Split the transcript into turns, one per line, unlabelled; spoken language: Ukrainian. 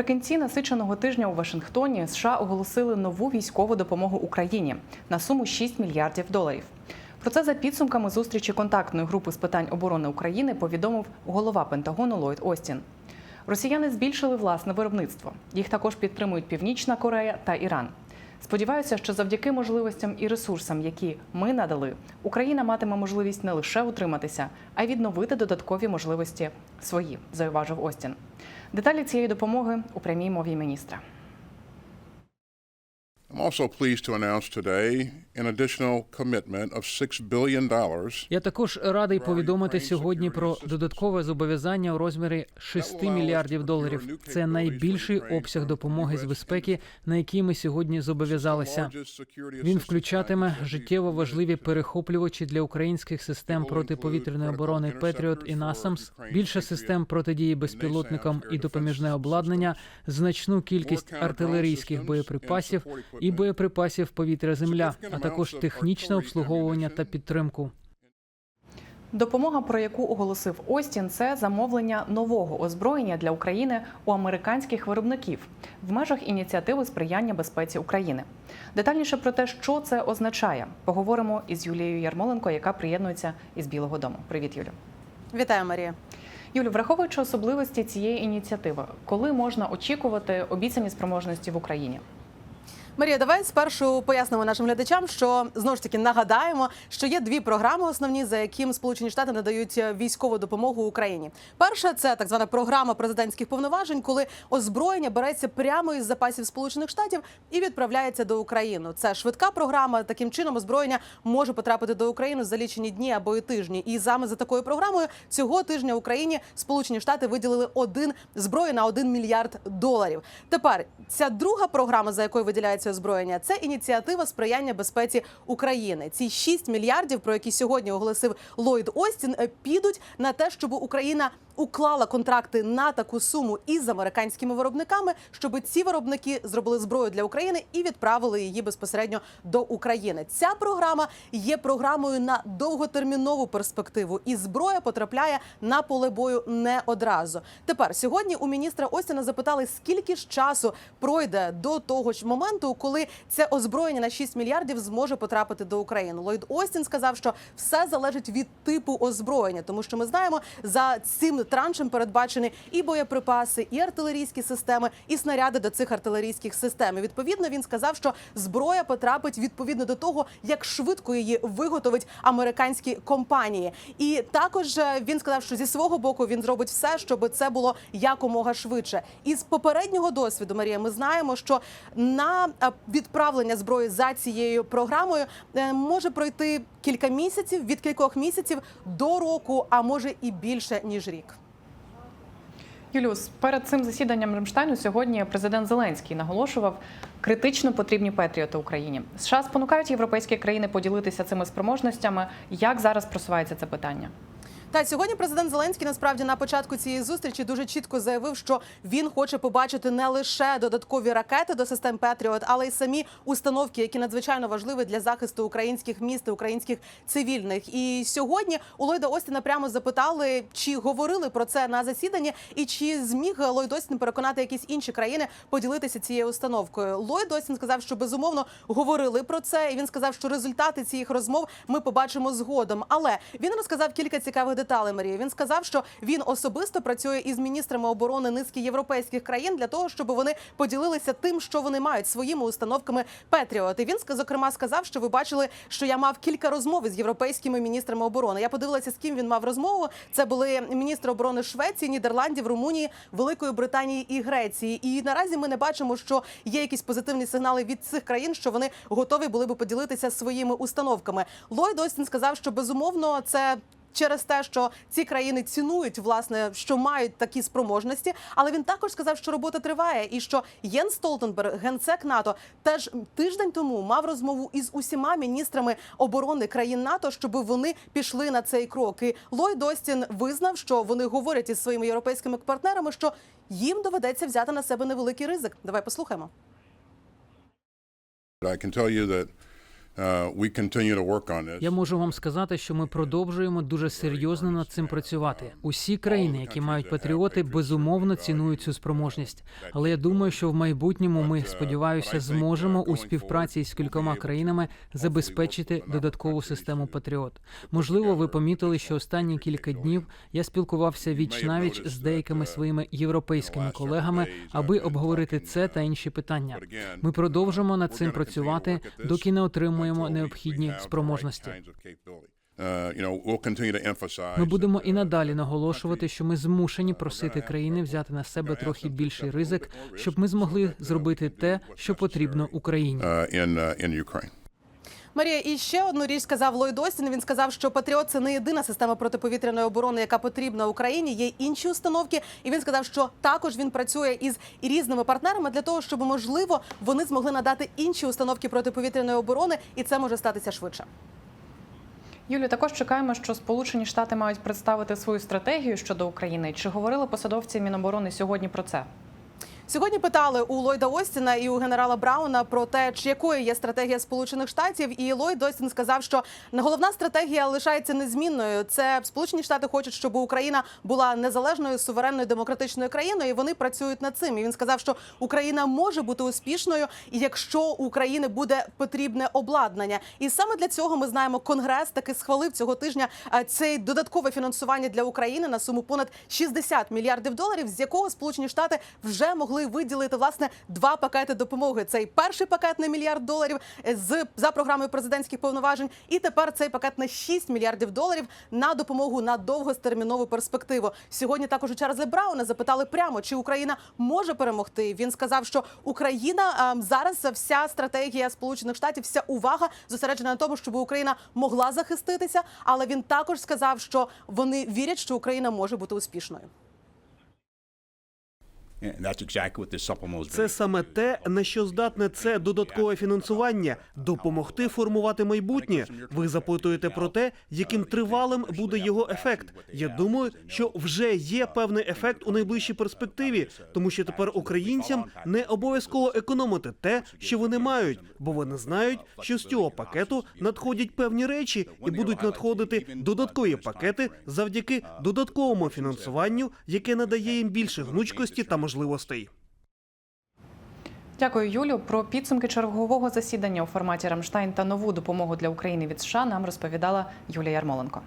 Наприкінці насиченого тижня у Вашингтоні США оголосили нову військову допомогу Україні на суму 6 мільярдів доларів. Про це за підсумками зустрічі контактної групи з питань оборони України повідомив голова Пентагону Ллойд Остін. Росіяни збільшили власне виробництво. Їх також підтримують Північна Корея та Іран. Сподіваюся, що завдяки можливостям і ресурсам, які ми надали, Україна матиме можливість не лише утриматися, а й відновити додаткові можливості свої, зауважив Остін. Деталі цієї допомоги у прямій мові міністра.
Я також радий повідомити сьогодні про додаткове зобов'язання у розмірі 6 мільярдів доларів. Це найбільший обсяг допомоги з безпеки, на який ми сьогодні зобов'язалися. Він включатиме життєво важливі перехоплювачі для українських систем протиповітряної оборони Петріот і Насамс, більше систем протидії безпілотникам і допоміжне обладнання, значну кількість артилерійських боєприпасів і боєприпасів повітря-земля, а також технічне обслуговування та підтримку.
Допомога, про яку оголосив Остін, це замовлення нового озброєння для України у американських виробників в межах ініціативи сприяння безпеці України. Детальніше про те, що це означає, поговоримо із Юлією Ярмоленко, яка приєднується із Білого Дому. Привіт, Юлю.
Вітаю, Марія.
Юлю, враховуючи особливості цієї ініціативи, коли можна очікувати обіцяні спроможності в Україні?
Марія, давай спершу пояснимо нашим глядачам, що знову ж таки нагадаємо, що є дві програми основні, за яким Сполучені Штати надають військову допомогу Україні. Перша це так звана програма президентських повноважень, коли озброєння береться прямо із запасів Сполучених Штатів і відправляється до України. Це швидка програма. Таким чином озброєння може потрапити до України за лічені дні або й тижні. І саме за такою програмою цього тижня Україні Сполучені Штати виділили один зброї на один мільярд доларів. Тепер ця друга програма, за якою виділяється озброєння, це ініціатива сприяння безпеці України. Ці 6 мільярдів, про які сьогодні оголосив Ллойд Остін, е, підуть на те, щоб Україна уклала контракти на таку суму із американськими виробниками, щоб ці виробники зробили зброю для України і відправили її безпосередньо до України. Ця програма є програмою на довготермінову перспективу, і зброя потрапляє на поле бою не одразу. Тепер сьогодні у міністра Остіна запитали, скільки ж часу пройде до того ж моменту, коли це озброєння на 6 мільярдів зможе потрапити до України. Ллойд Остін сказав, що все залежить від типу озброєння, тому що ми знаємо, за цим траншем передбачені і боєприпаси, і артилерійські системи, і снаряди до цих артилерійських систем. І відповідно він сказав, що зброя потрапить відповідно до того, як швидко її виготовить американські компанії. І також е, він сказав, що зі свого боку він зробить все, щоб це було якомога швидше. Із попереднього досвіду Марія, ми знаємо, що на е, відправлення зброї за цією програмою е, може пройти кілька місяців від кількох місяців до року, а може і більше ніж рік.
Юліус, перед цим засіданням Рамштайну сьогодні президент Зеленський наголошував критично потрібні патріоти Україні. США спонукають європейські країни поділитися цими спроможностями. Як зараз просувається це питання?
Та сьогодні президент Зеленський насправді на початку цієї зустрічі дуже чітко заявив, що він хоче побачити не лише додаткові ракети до систем Петріот, але й самі установки, які надзвичайно важливі для захисту українських міст, і українських цивільних. І сьогодні у Ллойда Остіна прямо запитали, чи говорили про це на засіданні, і чи зміг Ллойд Остін переконати якісь інші країни поділитися цією установкою. Ллойд Остін сказав, що безумовно говорили про це, і він сказав, що результати цих розмов ми побачимо згодом. Але він розказав кілька цікавих деталей. Марія. Він сказав, що він особисто працює із міністрами оборони низки європейських країн для того, щоб вони поділилися тим, що вони мають своїми установками Петріот. І він зокрема сказав, що ви бачили, що я мав кілька розмов із європейськими міністрами оборони. Я подивилася, з ким він мав розмову. Це були міністри оборони Швеції, Нідерландів, Румунії, Великої Британії і Греції. І наразі ми не бачимо, що є якісь позитивні сигнали від цих країн, що вони готові були би поділитися своїми установками. Ллойд Остін сказав, що безумовно це. Через те, що ці країни цінують власне, що мають такі спроможності, але він також сказав, що робота триває, і що Єн Столтенберг, генсек НАТО, теж тиждень тому мав розмову із усіма міністрами оборони країн НАТО, щоб вони пішли на цей крок. І Ллойд Остін визнав, що вони говорять із своїми європейськими партнерами, що їм доведеться взяти на себе невеликий ризик. Давай послухаємо.
I can tell you that
Я можу вам сказати, що ми продовжуємо дуже серйозно над цим працювати. Усі країни, які мають патріоти, безумовно цінують цю спроможність. Але я думаю, що в майбутньому ми сподіваюся зможемо у співпраці з кількома країнами забезпечити додаткову систему Патріот. Можливо, ви помітили, що останні кілька днів я спілкувався віч навіч з деякими своїми європейськими колегами, аби обговорити це та інші питання. Ми продовжимо над цим працювати, доки не отримуємо необхідні спроможності.
Uh,
Ми будемо і
uh,
надалі наголошувати, що ми змушені просити країни взяти на себе трохи більший ризик, щоб ми змогли зробити те, що потрібно Україні.
Марія, і ще одну річ сказав Ллойд Остін. Він сказав, що Патріот це не єдина система протиповітряної оборони, яка потрібна Україні. Є інші установки. І він сказав, що також він працює із різними партнерами для того, щоб можливо вони змогли надати інші установки протиповітряної оборони, і це може статися швидше.
Юлію, також чекаємо, що Сполучені Штати мають представити свою стратегію щодо України. Чи говорили посадовці Міноборони сьогодні про це?
Сьогодні питали у Ллойда Остіна і у генерала Брауна про те, чи якою є стратегія Сполучених Штатів. І Ллойд Остін сказав, що головна стратегія лишається незмінною. Це Сполучені Штати хочуть, щоб Україна була незалежною суверенною демократичною країною. і Вони працюють над цим. І він сказав, що Україна може бути успішною, якщо України буде потрібне обладнання. І саме для цього ми знаємо, конгрес таки схвалив цього тижня а, цей додаткове фінансування для України на суму понад 60 мільярдів доларів, з якого Сполучені Штати вже могли виділити власне два пакети допомоги. Цей перший пакет на мільярд доларів е, з за програмою президентських повноважень, і тепер цей пакет на 6 мільярдів доларів на допомогу на довгостермінову перспективу. Сьогодні також у Чарльза Брауна запитали прямо, чи Україна може перемогти. Він сказав, що Україна е, зараз вся стратегія Сполучених Штатів, вся увага зосереджена на тому, щоб Україна могла захиститися. Але він також сказав, що вони вірять, що Україна може бути успішною.
Це саме те, на що здатне це додаткове фінансування допомогти формувати майбутнє. Ви запитуєте про те, яким тривалим буде його ефект. Я думаю, що вже є певний ефект у найближчій перспективі, тому що тепер українцям не обов'язково економити те, що вони мають, бо вони знають, що з цього пакету надходять певні речі і будуть надходити додаткові пакети завдяки додатковому фінансуванню, яке надає їм більше гнучкості та можливостей.
Дякую, Юлю. Про підсумки чергового засідання у форматі Рамштайн та нову допомогу для України від США нам розповідала Юлія Ярмоленко.